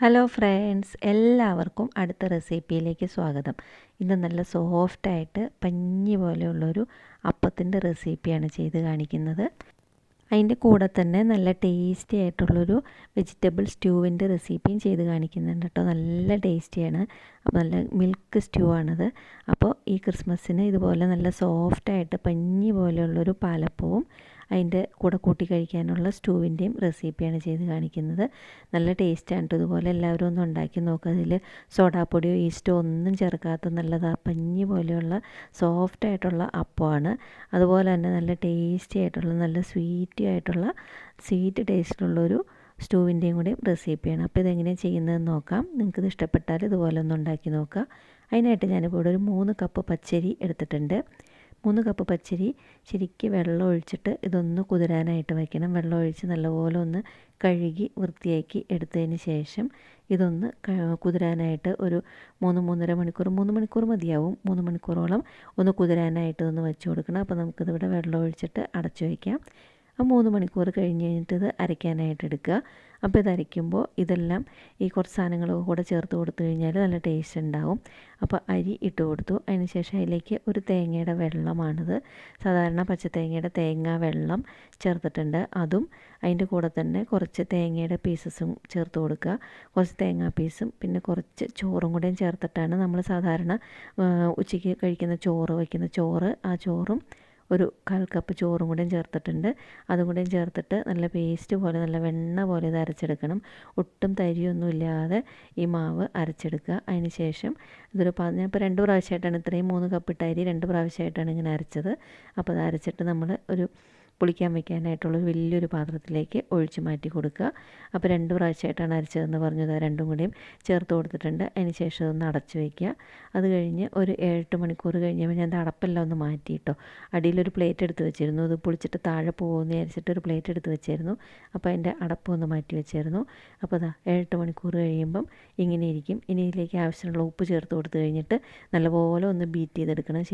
Hello friends എല്ലാവർക്കും അടുത്ത റെസിപ്പിയിലേക്ക് സ്വാഗതം. ഇന്ന് നല്ല സോഫ്റ്റായിട്ട് പഞ്ഞി പോലെയുള്ളൊരു അപ്പത്തിന്റെ റെസിപ്പിയാണ് ചെയ്ത് കാണിക്കുന്നത്. അതിന്റെ കൂടെ തന്നെ നല്ല ടേസ്റ്റി ആയിട്ടുള്ളൊരു വെജിറ്റബിൾ സ്റ്റൂവിന്റെ റെസിപ്പിയും ചെയ്ത് കാണിക്കുന്നുണ്ട് കേട്ടോ. നല്ല ടേസ്റ്റിയാണ്. അപ്പോൾ നല്ല മിൽക്ക് സ്റ്റൂ ആണത് അപ്പോൾ ഈ ക്രിസ്മസിന് ഇതുപോലെ നല്ല സോഫ്റ്റായിട്ട് പഞ്ഞി പോലെയുള്ളൊരു പാലപ്പവും അതിന്റെ കൂടെ കൂട്ടി കഴിക്കാനുള്ള സ്റ്റൂവിന്റെയും റെസിപ്പിയാണ് ചെയ്ത് കാണിക്കുന്നത്. നല്ല ടേസ്റ്റാണ് ഇതുപോലെ. എല്ലാവരും ഒന്ന് ഉണ്ടാക്കി നോക്കുക അതിൽ സോഡാപ്പൊടിയോ ഈസ്റ്റോ ഒന്നും ചേർക്കാത്ത നല്ലതാ പഞ്ഞി പോലെയുള്ള സോഫ്റ്റ് ആയിട്ടുള്ള അപ്പമാണ്. അതുപോലെ തന്നെ നല്ല ടേസ്റ്റി ആയിട്ടുള്ള നല്ല സ്വീറ്റി ആയിട്ടുള്ള സ്വീറ്റ് ടേസ്റ്റിലുള്ളൊരു സ്റ്റൂവിന്റെയും കൂടി റെസിപ്പിയാണ്. അപ്പോൾ ഇതെങ്ങനെയാണ് ചെയ്യുന്നതെന്ന് നോക്കാം. നിങ്ങൾക്കിത് ഇഷ്ടപ്പെട്ടാൽ ഇതുപോലെ ഒന്ന് ഉണ്ടാക്കി നോക്കുക അതിനായിട്ട് ഞാനിപ്പോൾ ഇവിടെ ഒരു മൂന്ന് കപ്പ് പച്ചരി എടുത്തിട്ടുണ്ട്. മൂന്ന് കപ്പ് പച്ചരി ശരിക്ക് വെള്ളം ഒഴിച്ചിട്ട് ഇതൊന്ന് കുതിരാനായിട്ട് വയ്ക്കണം വെള്ളം ഒഴിച്ച് നല്ലപോലെ ഒന്ന് കഴുകി വൃത്തിയാക്കി എടുത്തതിന് ശേഷം ഇതൊന്ന് കുതിരാനായിട്ട് ഒരു മൂന്ന് മൂന്നര മണിക്കൂർ മൂന്ന് മണിക്കൂർ മതിയാവും. മൂന്ന് മണിക്കൂറോളം ഒന്ന് കുതിരാനായിട്ട് ഒന്ന് വെച്ച് കൊടുക്കണം. അപ്പോൾ നമുക്കിതിവിടെ വെള്ളം ഒഴിച്ചിട്ട് അടച്ചു വയ്ക്കാം ആ മൂന്ന് മണിക്കൂർ കഴിഞ്ഞ് കഴിഞ്ഞിട്ട് ഇത് അരയ്ക്കാനായിട്ട് എടുക്കുക. അപ്പോൾ ഇത് അരയ്ക്കുമ്പോൾ ഇതെല്ലാം ഈ കുറച്ച് സാധനങ്ങളൊക്കെ കൂടെ ചേർത്ത് കൊടുത്തു കഴിഞ്ഞാൽ നല്ല ടേസ്റ്റ് ഉണ്ടാവും. അപ്പോൾ അരി ഇട്ട് കൊടുത്തു. അതിന് ശേഷം അതിലേക്ക് ഒരു തേങ്ങയുടെ വെള്ളമാണിത്. സാധാരണ പച്ചത്തേങ്ങയുടെ തേങ്ങ വെള്ളം ചേർത്തിട്ടുണ്ട്. അതും അതിന്റെ കൂടെ തന്നെ കുറച്ച് തേങ്ങയുടെ പീസസും ചേർത്ത് കൊടുക്കുക. കുറച്ച് തേങ്ങാ പീസും പിന്നെ കുറച്ച് ചോറും കൂടെയും ചേർത്തിട്ടാണ് നമ്മൾ സാധാരണ ഉച്ചയ്ക്ക് കഴിക്കുന്ന ചോറ് വയ്ക്കുന്ന ചോറ് ആ ചോറും ഒരു കാൽ കപ്പ് ചോറും കൂടെയും ചേർത്തിട്ടുണ്ട്. അതും കൂടെയും ചേർത്തിട്ട് നല്ല പേസ്റ്റ് പോലെ നല്ല വെണ്ണ പോലെ ഇത് അരച്ചെടുക്കണം. ഒട്ടും തരിയൊന്നും ഇല്ലാതെ ഈ മാവ് അരച്ചെടുക്കുക. അതിന് ശേഷം ഇതൊരു ഞാൻ ഇപ്പോൾ രണ്ട് പ്രാവശ്യമായിട്ടാണ് ഇത്രയും മൂന്ന് കപ്പ് ഇട്ട അരി രണ്ട് പ്രാവശ്യമായിട്ടാണ് ഇങ്ങനെ അരച്ചത്. അപ്പോൾ അത് അരച്ചിട്ട് നമ്മൾ ഒരു പുളിക്കാൻ വെക്കാനായിട്ടുള്ള വലിയൊരു പാത്രത്തിലേക്ക് ഒഴിച്ച് മാറ്റി കൊടുക്കുക. അപ്പോൾ രണ്ട് പ്രാവശ്യമായിട്ടാണ് അരച്ചതെന്ന് പറഞ്ഞത്. രണ്ടും കൂടിയും ചേർത്ത് കൊടുത്തിട്ടുണ്ട്. അതിന് ശേഷം അതൊന്ന് അടച്ച് വയ്ക്കുക അത് കഴിഞ്ഞ് ഒരു ഏഴെട്ട് മണിക്കൂർ കഴിഞ്ഞപ്പോൾ ഞാൻ അടപ്പെല്ലാം ഒന്ന് മാറ്റിയിട്ടോ അടിയിലൊരു പ്ലേറ്റ് എടുത്ത് വെച്ചിരുന്നു. അത് പൊളിച്ചിട്ട് താഴെ പോകുമെന്ന് വിചാരിച്ചിട്ട് ഒരു പ്ലേറ്റ് എടുത്ത് വെച്ചിരുന്നു. അപ്പോൾ അതിന്റെ അടപ്പ് ഒന്ന് മാറ്റി വെച്ചായിരുന്നു അപ്പോൾ അതാ ഏഴെട്ട് മണിക്കൂർ കഴിയുമ്പം ഇങ്ങനെ ഇരിക്കും. ഇനി ഇതിലേക്ക് ആവശ്യമുള്ള ഉപ്പ് ചേർത്ത് കൊടുത്ത് കഴിഞ്ഞിട്ട് നല്ലപോലെ ഒന്ന് ബീറ്റ് ചെയ്തെടുക്കണം.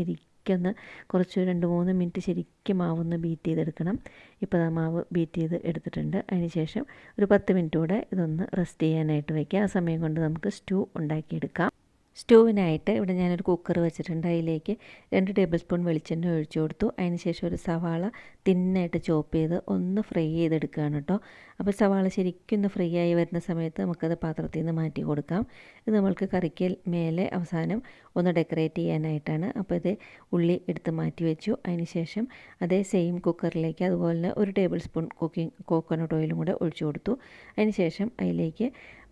ശരിക്കൊന്ന് കുറച്ച് രണ്ട് മൂന്ന് മിനിറ്റ് ശരിക്കും മാവൊന്ന് ബീറ്റ് ചെയ്തെടുക്കണം. ഇപ്പോൾ ആ മാവ് ബീറ്റ് ചെയ്ത് എടുത്തിട്ടുണ്ട്. അതിന് ശേഷം ഒരു പത്ത് മിനിറ്റ് കൂടെ ഇതൊന്ന് റെസ്റ്റ് ചെയ്യാനായിട്ട് വയ്ക്കുക ആ സമയം കൊണ്ട് നമുക്ക് സ്റ്റൂ ഉണ്ടാക്കിയെടുക്കാം. സ്റ്റൂവിനായിട്ട് ഇവിടെ ഞാനൊരു കുക്കർ വെച്ചിട്ടുണ്ട്. അതിലേക്ക് രണ്ട് ടേബിൾ സ്പൂൺ വെളിച്ചെണ്ണ ഒഴിച്ചു കൊടുത്തു. അതിന് ശേഷം ഒരു സവാള തിന്നായിട്ട് ചോപ്പ് ചെയ്ത് ഒന്ന് ഫ്രൈ ചെയ്തെടുക്കുകയാണ് കേട്ടോ. അപ്പോൾ സവാള ശരിക്കും ഒന്ന് ഫ്രൈ ആയി വരുന്ന സമയത്ത് നമുക്കത് പാത്രത്തിൽ നിന്ന് മാറ്റി കൊടുക്കാം. ഇത് നമ്മൾക്ക് കറിക്ക് മേലെ അവസാനം ഒന്ന് ഡെക്കറേറ്റ് ചെയ്യാനായിട്ടാണ്. അപ്പോൾ ഇത് ഉള്ളി എടുത്ത് മാറ്റി വെച്ചു. അതിന് ശേഷം അതേ സെയിം കുക്കറിലേക്ക് അതുപോലെ ഒരു ടേബിൾ സ്പൂൺ കുക്കിംഗ് കോക്കോനട്ട് ഓയിലും കൂടെ ഒഴിച്ചു കൊടുത്തു. അതിന് ശേഷം അതിലേക്ക്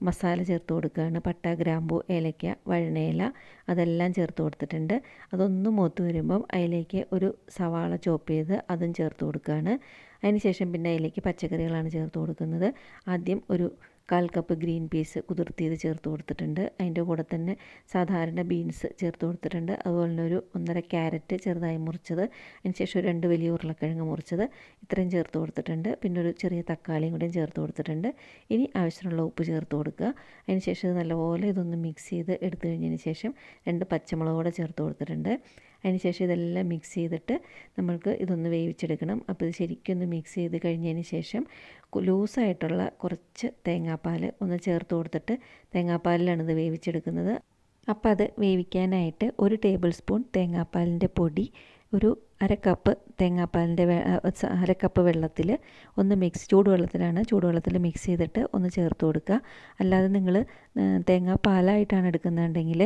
മസാല ചേർത്ത് കൊടുക്കുകയാണ്. പട്ട ഗ്രാമ്പു ഏലയ്ക്ക വഴണയില അതെല്ലാം ചേർത്ത് കൊടുത്തിട്ടുണ്ട്. അതൊന്ന് മൂത്ത് വരുമ്പം അതിലേക്ക് ഒരു സവാള ചോപ്പ് ചെയ്ത് അതും ചേർത്ത് കൊടുക്കുകയാണ്. അതിന് ശേഷം പിന്നെ അതിലേക്ക് പച്ചക്കറികളാണ് ചേർത്ത് കൊടുക്കുന്നത്. ആദ്യം ഒരു കാൽ കപ്പ് ഗ്രീൻ പീസ് കുതിർത്തിയത് ചേർത്ത് കൊടുത്തിട്ടുണ്ട്. അതിന്റെ കൂടെ തന്നെ സാധാരണ ബീൻസ് ചേർത്ത് കൊടുത്തിട്ടുണ്ട്. അതുപോലെ തന്നെ ഒരു ഒന്നര ക്യാരറ്റ് ചെറുതായി മുറിച്ചത്. അതിനുശേഷം ഒരു രണ്ട് വലിയ ഉരുളക്കിഴങ്ങ് മുറിച്ചത് ഇത്രയും ചേർത്ത് കൊടുത്തിട്ടുണ്ട്. പിന്നെ ഒരു ചെറിയ തക്കാളിയും കൂടെയും ചേർത്ത് കൊടുത്തിട്ടുണ്ട്. ഇനി ആവശ്യമുള്ള ഉപ്പ് ചേർത്ത് കൊടുക്കുക. അതിനുശേഷം ഇത് നല്ലപോലെ ഇതൊന്ന് മിക്സ് ചെയ്ത് എടുത്തു കഴിഞ്ഞതിന് ശേഷം രണ്ട് പച്ചമുളക് കൂടെ ചേർത്ത് കൊടുത്തിട്ടുണ്ട്. അതിനുശേഷം ഇതെല്ലാം മിക്സ് ചെയ്തിട്ട് നമ്മൾക്ക് ഇതൊന്ന് വേവിച്ചെടുക്കണം. അപ്പോൾ ഇത് ശരിക്കും ഒന്ന് മിക്സ് ചെയ്ത് കഴിഞ്ഞതിന് ശേഷം ലൂസായിട്ടുള്ള കുറച്ച് തേങ്ങാപ്പാൽ ഒന്ന് ചേർത്ത് കൊടുത്തിട്ട് തേങ്ങാപ്പാലിലാണ് ഇത് വേവിച്ചെടുക്കുന്നത്. അപ്പോൾ അത് വേവിക്കാനായിട്ട് ഒരു ടേബിൾ സ്പൂൺ തേങ്ങാപ്പാലിന്റെ പൊടി ഒരു അര കപ്പ് തേങ്ങാപ്പാലിന്റെ അര കപ്പ് വെള്ളത്തിൽ ഒന്ന് മിക്സ് ചൂടുവെള്ളത്തിലാണ് ചൂടുവെള്ളത്തിൽ മിക്സ് ചെയ്തിട്ട് ഒന്ന് ചേർത്ത് കൊടുക്കുക. അല്ലാതെ നിങ്ങൾ തേങ്ങാപ്പാലായിട്ടാണ് എടുക്കുന്നതെങ്കിൽ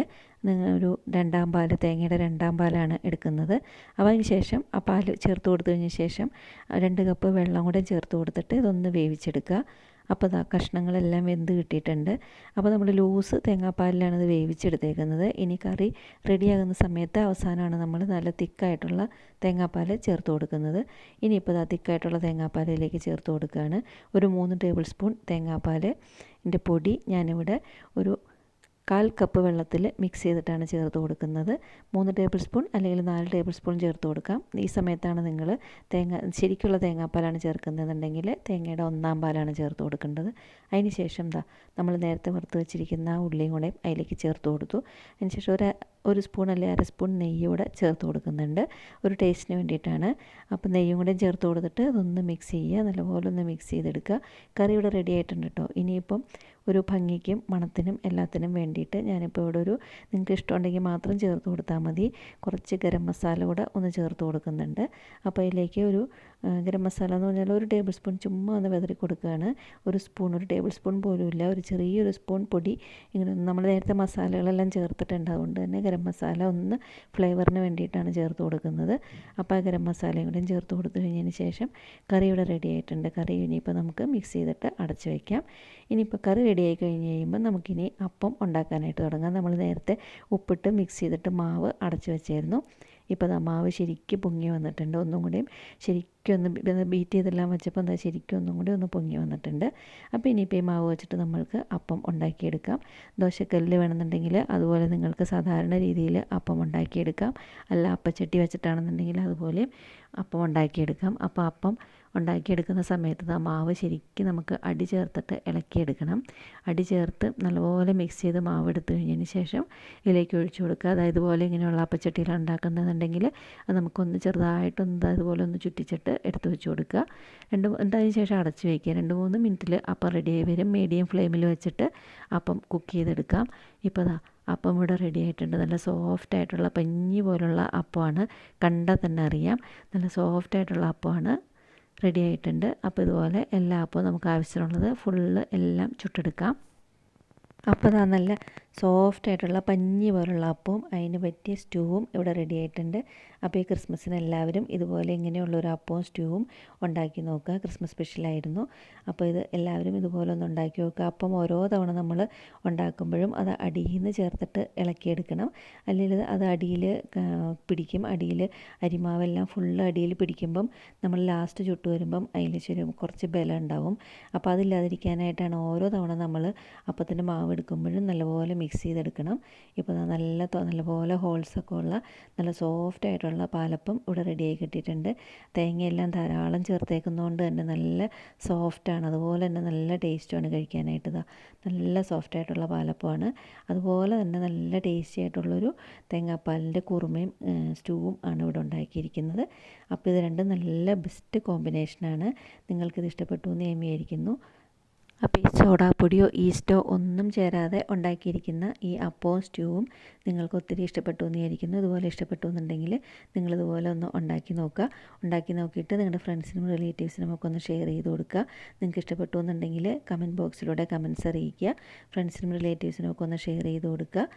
നിങ്ങൾ ഒരു രണ്ടാം പാൽ തേങ്ങയുടെ രണ്ടാം പാലാണ് എടുക്കുന്നത്. അപ്പോൾ അതിന് ശേഷം ആ പാൽ ചേർത്ത് കൊടുത്തു കഴിഞ്ഞ ശേഷം രണ്ട് കപ്പ് വെള്ളം കൂടെ ചേർത്ത് കൊടുത്തിട്ട് ഇതൊന്ന് വേവിച്ചെടുക്കുക. അപ്പോൾ ഇതാ കഷ്ണങ്ങളെല്ലാം വെന്ത് കിട്ടിയിട്ടുണ്ട്. അപ്പോൾ നമ്മൾ ലൂസ് തേങ്ങാപ്പാലിലാണ് ഇത് വേവിച്ചെടുത്തേക്കുന്നത്. ഇനി കറി റെഡിയാകുന്ന സമയത്ത് അവസാനമാണ് നമ്മൾ നല്ല തിക്കായിട്ടുള്ള തേങ്ങാപ്പാൽ ചേർത്ത് കൊടുക്കുന്നത്. ഇനിയിപ്പോൾ ആ തിക്കായിട്ടുള്ള തേങ്ങാപ്പാലിലേക്ക് ചേർത്ത് കൊടുക്കുകയാണ്. ഒരു മൂന്ന് ടേബിൾ സ്പൂൺ തേങ്ങാപ്പാൽ. ന്റെ പൊടി ഞാനിവിടെ ഒരു കാൽ കപ്പ് വെള്ളത്തിൽ മിക്സ് ചെയ്തിട്ടാണ് ചേർത്ത് കൊടുക്കുന്നത്. മൂന്ന് ടേബിൾ സ്പൂൺ അല്ലെങ്കിൽ നാല് ടേബിൾ സ്പൂൺ ചേർത്ത് കൊടുക്കാം. ഈ സമയത്താണ് നിങ്ങൾ തേങ്ങ ശരിക്കുള്ള തേങ്ങാപ്പാലാണ് ചേർക്കുന്നതെന്നുണ്ടെങ്കിൽ തേങ്ങയുടെ ഒന്നാം പാലാണ് ചേർത്ത് കൊടുക്കേണ്ടത്. അതിന് ശേഷം എന്താ നമ്മൾ നേരത്തെ വറുത്ത് വെച്ചിരിക്കുന്ന ആ ഉള്ളിയും കൂടെ അതിലേക്ക് ചേർത്ത് കൊടുത്തു. അതിന് ശേഷം ഒരു ഒരു സ്പൂൺ അല്ലെങ്കിൽ അര സ്പൂൺ നെയ്യ് കൂടെ ചേർത്ത് കൊടുക്കുന്നുണ്ട്. ഒരു ടേസ്റ്റിന് വേണ്ടിയിട്ടാണ്. അപ്പോൾ നെയ്യും കൂടെ ചേർത്ത് കൊടുത്തിട്ട് അതൊന്ന് മിക്സ് ചെയ്യുക. നല്ലപോലെ ഒന്ന് മിക്സ് ചെയ്തെടുക്കുക. കറി ഇവിടെ റെഡി ആയിട്ടുണ്ട് കേട്ടോ ഇനിയിപ്പം ഒരു ഭംഗിക്കും മണത്തിനും എല്ലാത്തിനും വേണ്ടിയിട്ട് ഞാനിപ്പോൾ ഇവിടെ ഒരു നിങ്ങൾക്ക് ഇഷ്ടമുണ്ടെങ്കിൽ മാത്രം ചേർത്ത് കൊടുത്താൽ മതി. കുറച്ച് ഗരം മസാല കൂടെ ഒന്ന് ചേർത്ത് കൊടുക്കുന്നുണ്ട്. അപ്പോൾ അതിലേക്ക് ഒരു ഗരം മസാല എന്ന് പറഞ്ഞാൽ ഒരു ടേബിൾ സ്പൂൺ ചുമ്മാ ഒന്ന് വെതറി കൊടുക്കുകയാണ്. ഒരു സ്പൂൺ ഒരു ടേബിൾ സ്പൂൺ പോലും ഇല്ല ഒരു ചെറിയൊരു സ്പൂൺ പൊടി. ഇങ്ങനെ നമ്മൾ നേരത്തെ മസാലകളെല്ലാം ചേർത്തിട്ടുണ്ട്. അതുകൊണ്ട് തന്നെ ഗരം മസാല ഒന്ന് ഫ്ലേവറിന് വേണ്ടിയിട്ടാണ് ചേർത്ത് കൊടുക്കുന്നത്. അപ്പോൾ ആ ഗരം മസാലയും കൂടെയും ചേർത്ത് കൊടുത്തു കഴിഞ്ഞതിന് ശേഷം കറി ഇവിടെ റെഡി ആയിട്ടുണ്ട്. കറി ഇനിയിപ്പോൾ നമുക്ക് മിക്സ് ചെയ്തിട്ട് അടച്ച് വയ്ക്കാം ഇനിയിപ്പോൾ കറി റെഡി ആയി കഴിഞ്ഞ് കഴിയുമ്പോൾ നമുക്കിനി അപ്പം ഉണ്ടാക്കാനായിട്ട് തുടങ്ങാം. നമ്മൾ നേരത്തെ ഉപ്പിട്ട് മിക്സ് ചെയ്തിട്ട് മാവ് അടച്ച് വെച്ചായിരുന്നു ഇപ്പോൾ ദാ മാവ് ശരിക്കും പൊങ്ങി വന്നിട്ടുണ്ട്. ഒന്നും കൂടിയും ശരിക്കും ഒന്ന് ബീറ്റ് ചെയ്തെല്ലാം വെച്ചപ്പോൾ എന്താ ശരിക്കും ഒന്നും കൂടി ഒന്ന് പൊങ്ങി വന്നിട്ടുണ്ട്. അപ്പോൾ ഇനിയിപ്പോൾ ഈ മാവ് വെച്ചിട്ട് നമ്മൾക്ക് അപ്പം ഉണ്ടാക്കിയെടുക്കാം. ദോശക്കല്ല് വേണമെന്നുണ്ടെങ്കിൽ അതുപോലെ നിങ്ങൾക്ക് സാധാരണ രീതിയിൽ അപ്പം ഉണ്ടാക്കിയെടുക്കാം. അല്ല അപ്പച്ചട്ടി വെച്ചിട്ടാണെന്നുണ്ടെങ്കിൽ അതുപോലെ അപ്പം ഉണ്ടാക്കിയെടുക്കാം. അപ്പോൾ അപ്പം ഉണ്ടാക്കിയെടുക്കുന്ന സമയത്ത് ആ മാവ് ശരിക്കും നമുക്ക് അടി ചേർത്തിട്ട് ഇളക്കിയെടുക്കണം. അടി ചേർത്ത് നല്ലപോലെ മിക്സ് ചെയ്ത് മാവ് എടുത്തു കഴിഞ്ഞതിന് ശേഷം ഇതിലേക്ക് ഒഴിച്ചു കൊടുക്കുക. അതായത് ഇതുപോലെ ഇങ്ങനെയുള്ള അപ്പച്ചട്ടിയിൽ ഉണ്ടാക്കുന്നതെന്നുണ്ടെങ്കിൽ അത് നമുക്കൊന്ന് ചെറുതായിട്ടൊന്ന് അതുപോലെ ഒന്ന് ചുറ്റിച്ചിട്ട് എടുത്ത് വെച്ച് കൊടുക്കുക. രണ്ട് അതിന് ശേഷം അടച്ച് വയ്ക്കുക രണ്ട് മൂന്ന് മിനിറ്റിൽ അപ്പം റെഡിയായി വരും. മീഡിയം ഫ്ലെയിമിൽ വെച്ചിട്ട് അപ്പം കുക്ക് ചെയ്തെടുക്കാം. ഇപ്പോൾ അതാ അപ്പം ഇവിടെ റെഡി ആയിട്ടുണ്ട്. നല്ല സോഫ്റ്റ് ആയിട്ടുള്ള പഞ്ഞി പോലുള്ള അപ്പമാണ്. കണ്ടാൽ തന്നെ അറിയാം. നല്ല സോഫ്റ്റ് ആയിട്ടുള്ള അപ്പമാണ്. റെഡി ആയിട്ടുണ്ട്. അപ്പോൾ ഇതുപോലെ എല്ലാ അപ്പവും നമുക്ക് ആവശ്യമുള്ളത് ഫുള്ള് എല്ലാം ചുട്ടെടുക്കാം. അപ്പോൾ അതാ നല്ല സോഫ്റ്റ് ആയിട്ടുള്ള പഞ്ഞി പോലുള്ള അപ്പവും അതിന് പറ്റിയ സ്റ്റൂവും ഇവിടെ റെഡി ആയിട്ടുണ്ട്. അപ്പോൾ ഈ ക്രിസ്മസിന് എല്ലാവരും ഇതുപോലെ ഇങ്ങനെയുള്ള ഒരു അപ്പവും സ്റ്റൂവും ഉണ്ടാക്കി നോക്കുക. ക്രിസ്മസ് സ്പെഷ്യലായിരുന്നു അപ്പോൾ ഇത് എല്ലാവരും ഇതുപോലെ ഒന്ന് ഉണ്ടാക്കി നോക്കുക. അപ്പം ഓരോ തവണ നമ്മൾ ഉണ്ടാക്കുമ്പോഴും അത് അടിയിൽ നിന്ന് ചേർത്തിട്ട് ഇളക്കിയെടുക്കണം. അല്ലെങ്കിൽ അത് അടിയിൽ പിടിക്കും. അടിയിൽ അരിമാവെല്ലാം ഫുള്ള് അടിയിൽ പിടിക്കുമ്പം നമ്മൾ ലാസ്റ്റ് ചുട്ട് വരുമ്പം അതിൽ ശരി കുറച്ച് ബലം ഉണ്ടാവും. അപ്പോൾ അതില്ലാതിരിക്കാനായിട്ടാണ് ഓരോ തവണ നമ്മൾ അപ്പത്തിന്റെ മാവ് എടുക്കുമ്പോഴും നല്ലപോലെ മിക്സ് ചെയ്തെടുക്കണം. ഇപ്പോൾ നല്ല നല്ലപോലെ ഹോൾസൊക്കെ ഉള്ള നല്ല സോഫ്റ്റ് ആയിട്ടുള്ള പാലപ്പം ഇവിടെ റെഡിയായി കിട്ടിയിട്ടുണ്ട്. തേങ്ങയെല്ലാം ധാരാളം ചേർത്തേക്കുന്നതുകൊണ്ട് തന്നെ നല്ല സോഫ്റ്റാണ്. അതുപോലെ തന്നെ നല്ല ടേസ്റ്റുമാണ് കഴിക്കാനായിട്ട് നല്ല സോഫ്റ്റ് ആയിട്ടുള്ള പാലപ്പമാണ്. അതുപോലെ തന്നെ നല്ല ടേസ്റ്റി ആയിട്ടുള്ളൊരു തേങ്ങാപ്പാലിന്റെ കുറുമയും സ്റ്റൂവും ആണ് ഇവിടെ ഉണ്ടാക്കിയിരിക്കുന്നത്. അപ്പോൾ ഇത് രണ്ടും നല്ല ബെസ്റ്റ് കോമ്പിനേഷനാണ്. നിങ്ങൾക്കിത് ഇഷ്ടപ്പെട്ടു എന്ന് ഞാൻ വിചാരിക്കുന്നു. അപ്പോൾ ഈ സോഡാപ്പൊടിയോ ഈസ്റ്റോ ഒന്നും ചേരാതെ ഉണ്ടാക്കിയിരിക്കുന്ന ഈ അപ്പവും സ്റ്റൂവും നിങ്ങൾക്ക് ഒത്തിരി ഇഷ്ടപ്പെട്ടു എന്ന് വിചാരിക്കുന്നു. ഇതുപോലെ ഇഷ്ടപ്പെട്ടു എന്നുണ്ടെങ്കിൽ നിങ്ങളിതുപോലെ ഒന്ന് ഉണ്ടാക്കി നോക്കുക. ഉണ്ടാക്കി നോക്കിയിട്ട് നിങ്ങളുടെ ഫ്രണ്ട്സിനും റിലേറ്റീവ്സിനും ഒക്കെ ഒന്ന് ഷെയർ ചെയ്ത് കൊടുക്കുക. നിങ്ങൾക്ക് ഇഷ്ടപ്പെട്ടു എന്നുണ്ടെങ്കിൽ കമന്റ് ബോക്സിലൂടെ കമൻസ് അറിയിക്കുക. ഫ്രണ്ട്സിനും റിലേറ്റീവ്സിനും ഒക്കെ ഒന്ന് ഷെയർ ചെയ്ത് കൊടുക്കുക.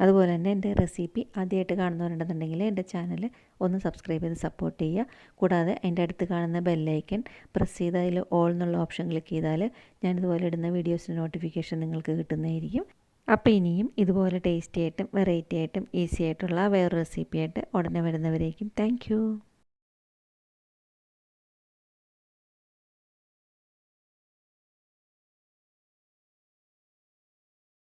അതുപോലെ തന്നെ എന്റെ റെസിപ്പി ആദ്യമായിട്ട് കാണുന്നവരുണ്ടെന്നുണ്ടെങ്കിൽ എന്റെ ചാനൽ ഒന്ന് സബ്സ്ക്രൈബ് ചെയ്ത് സപ്പോർട്ട് ചെയ്യുക. കൂടാതെ എന്റെ അടുത്ത് കാണുന്ന ബെല്ലൈക്കൻ പ്രസ് ചെയ്ത് അതിൽ ഓൾ എന്നുള്ള ഓപ്ഷൻ ക്ലിക്ക് ചെയ്താൽ ഞാനിതുപോലെ ഇടുന്ന വീഡിയോസിന്റെ നോട്ടിഫിക്കേഷൻ നിങ്ങൾക്ക് കിട്ടുന്നതായിരിക്കും. അപ്പോൾ ഇനിയും ഇതുപോലെ ടേസ്റ്റി ആയിട്ടും വെറൈറ്റി ആയിട്ടും ഈസി ആയിട്ടുള്ള വേറെ റെസിപ്പി ആയിട്ട് ഉടനെ വരുന്നവരേക്കും താങ്ക്